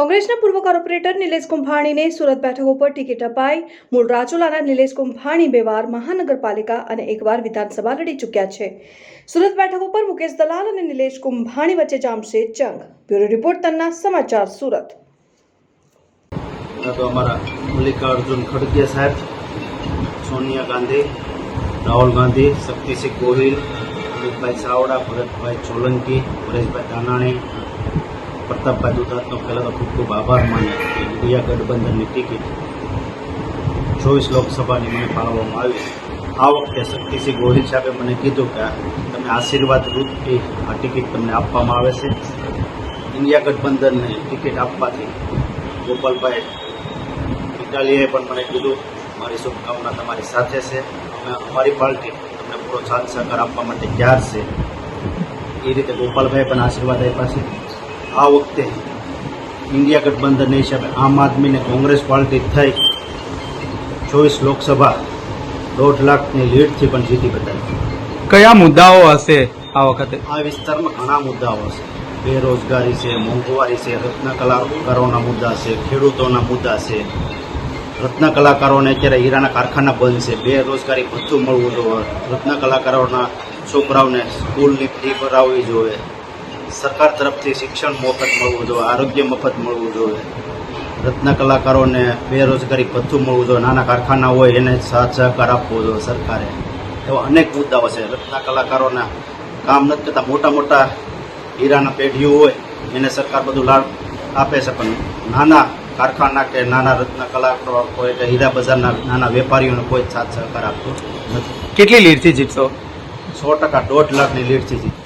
કોંગ્રેસના પૂર્વ કોર્પોરેટર નિલેશ કુંભાણીને સુરત બેઠક ઉપર ટિકિટ અપાઈ. મૂળ રાજુલાના નિલેશ કુંભાણી બે વાર મહાનગરપાલિકા અને એકવાર વિધાનસભા લડી ચૂક્યા છે. સુરત બેઠક ઉપર મુકેશ દલાલ અને નિલેશ કુંભાણી વચ્ચે જામશે જંગ. બ્યુરો રિપોર્ટ તન્ના સમાચાર સુરત. તો અમારા મલ્લિકાર્જુન ખડગે સાહેબ, સોનિયા ગાંધી, રાહુલ ગાંધી, શક્તિસિંહ ગોહિલ, અમિતભાઈ ચાવડા, ભરતભાઈ સોલંકી, પરેશભાઈ દાનાણી પ્રતાપભાઈ દુધાતનો પહેલાં તો ખૂબ ખૂબ આભાર માને કે ઇન્ડિયા ગઠબંધનની ટિકિટ ચોવીસ લોકસભાની મને ફાળવવામાં આવી. આ વખતે શક્તિસિંહ ગોહિલ સાહેબે મને કીધું કે તમે આશીર્વાદ રૂપથી આ ટિકિટ તમને આપવામાં આવે છે. ઇન્ડિયા ગઠબંધનને ટિકિટ આપવાથી ગોપાલભાઈ ઇટાલીએ પણ મને કીધું, મારી શુભકામના તમારી સાથે છે. અમે અમારી પાર્ટી તમને પૂરો સાથ સહકાર આપવા માટે તૈયાર છે. એ રીતે ગોપાલભાઈ પણ આશીર્વાદ આપ્યા છે. આ વખતે ઇન્ડિયા ગઠબંધન હિસાબે આમ આદમી ને કોંગ્રેસ પાર્ટી થઈ. ચોવીસ લોકસભા દોઢ લાખની લીડથી પણ જીતી બતાવી. કયા મુદ્દાઓ હશે આ વખતે? આ વિસ્તારમાં ઘણા મુદ્દાઓ હશે. બેરોજગારી છે મોંઘવારી છે રત્ન કલાકારોના મુદ્દા છે ખેડૂતોના મુદ્દા છે. રત્ન કલાકારોને અત્યારે હીરાના કારખાના બંધ છે. બેરોજગારી ભથ્થું મળવું જોઈએ. રત્ન કલાકારોના છોકરાઓને સ્કૂલની ફી ભરાવવી જોઈએ. સરકાર તરફથી શિક્ષણ મફત મળવું જોઈએ આરોગ્ય મફત મળવું જોઈએ. રત્ન કલાકારોને બેરોજગારી ભથ્થું મળવું જોઈએ નાના કારખાના હોય એને સાથ સહકાર આપવો જોઈએ સરકારે. એવા અનેક મુદ્દાઓ છે. રત્ન કલાકારોના કામ નથી કરતા. મોટા મોટા હીરાના પેઢીઓ હોય એને સરકાર બધું લાભ આપે છે પણ નાના કારખાના કે નાના રત્ન કલાકારો હોય કે હીરા બજારના નાના વેપારીઓને કોઈ સાથ સહકાર આપતો નથી. કેટલી લીડથી જીતશો? સો ટકા દોઢ લાખની લીડથી જીત